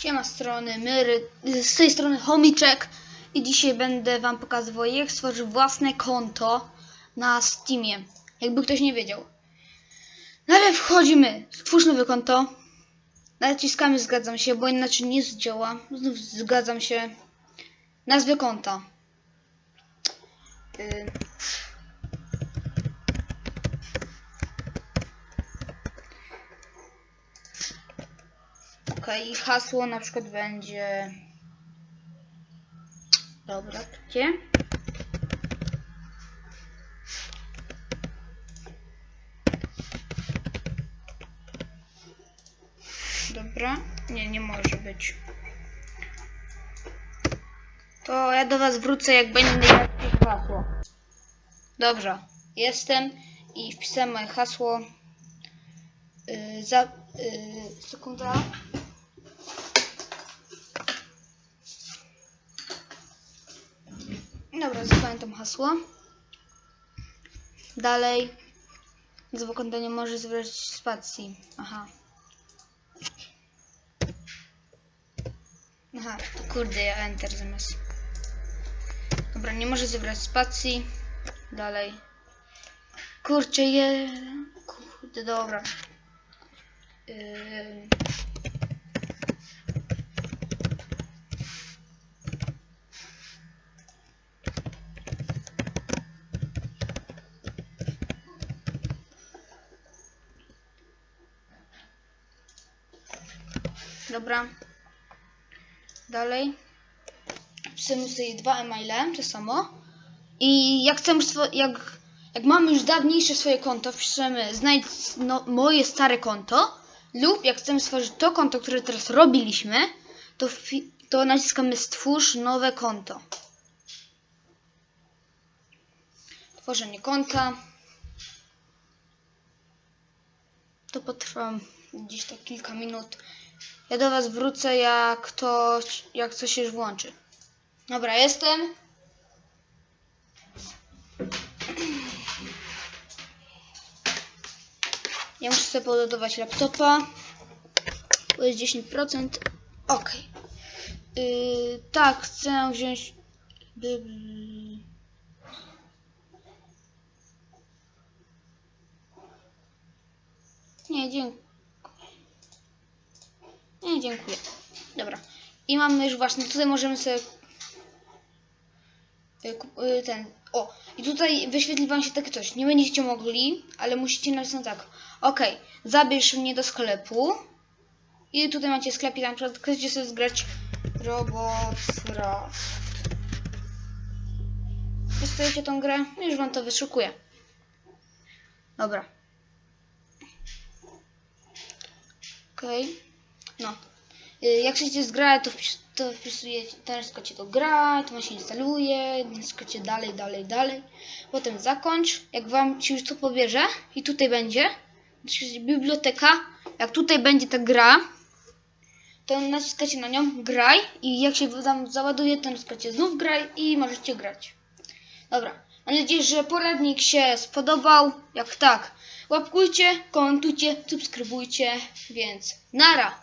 Siema strony Myry, z tej strony Chomiczek. I dzisiaj będę wam pokazywał jak stworzyć własne konto na Steamie, jakby ktoś nie wiedział. Najpierw wchodzimy, stwórz nowe konto, naciskamy zgadzam się, bo inaczej nie zdziała, znów zgadzam się, nazwę konta. Y... Okej, hasło na przykład będzie. Dobra, gdzie? Dobra, nie, nie może być. To ja do Was wrócę, jak będzie jakieś hasło. Dobrze, jestem i wpisałem moje hasło. Yy, za. Yy, sekunda. Dobra, zapamiętam hasło. Dalej. Konta nie może zawierać spacji. Aha. Aha, to kurde, ja enter zamiast. Dobra, nie może zawierać spacji. Dalej. Kurczę, je. Kurde, dobra. Yy... Dobra. Dalej. Wpisujemy sobie dwa e-maile, to samo. I jak chcemy, jak, jak mamy już dawniejsze swoje konto, wpisujemy znajdź no, moje stare konto lub jak chcemy stworzyć to konto, które teraz robiliśmy, to, to naciskamy stwórz nowe konto. Tworzenie konta. To potrwa gdzieś tak kilka minut. Ja do Was wrócę, jak to, jak coś już włączy. Dobra, jestem. Ja muszę sobie poładować laptopa. To jest 10%. Ok. Yy, tak, chcę wziąć. Nie, dziękuję. Nie, dziękuję. Dobra. I mamy już właśnie, tutaj możemy sobie y, y, ten, o, i tutaj wyświetli Wam się takie coś. Nie będziecie mogli, ale musicie nacisnąć tak. Ok, zabierz mnie do sklepu. I tutaj macie sklep i na przykład chcecie sobie zgrać Robocraft. Wystajecie tą grę, no już Wam to wyszukuje. Dobra. Okej. No. Y, Jak chcecie zgrać, to, wpis, to wpisujecie, to gra, to się instaluje, naciskacie dalej, dalej, dalej. Potem zakończ. Jak wam się już to pobierze i tutaj będzie, biblioteka, jak tutaj będzie ta gra, to naciskacie na nią graj i jak się tam załaduje, to naciskacie znów graj i możecie grać. Dobra. Mam nadzieję, że poradnik się spodobał. Jak tak, łapkujcie, komentujcie, subskrybujcie, więc nara!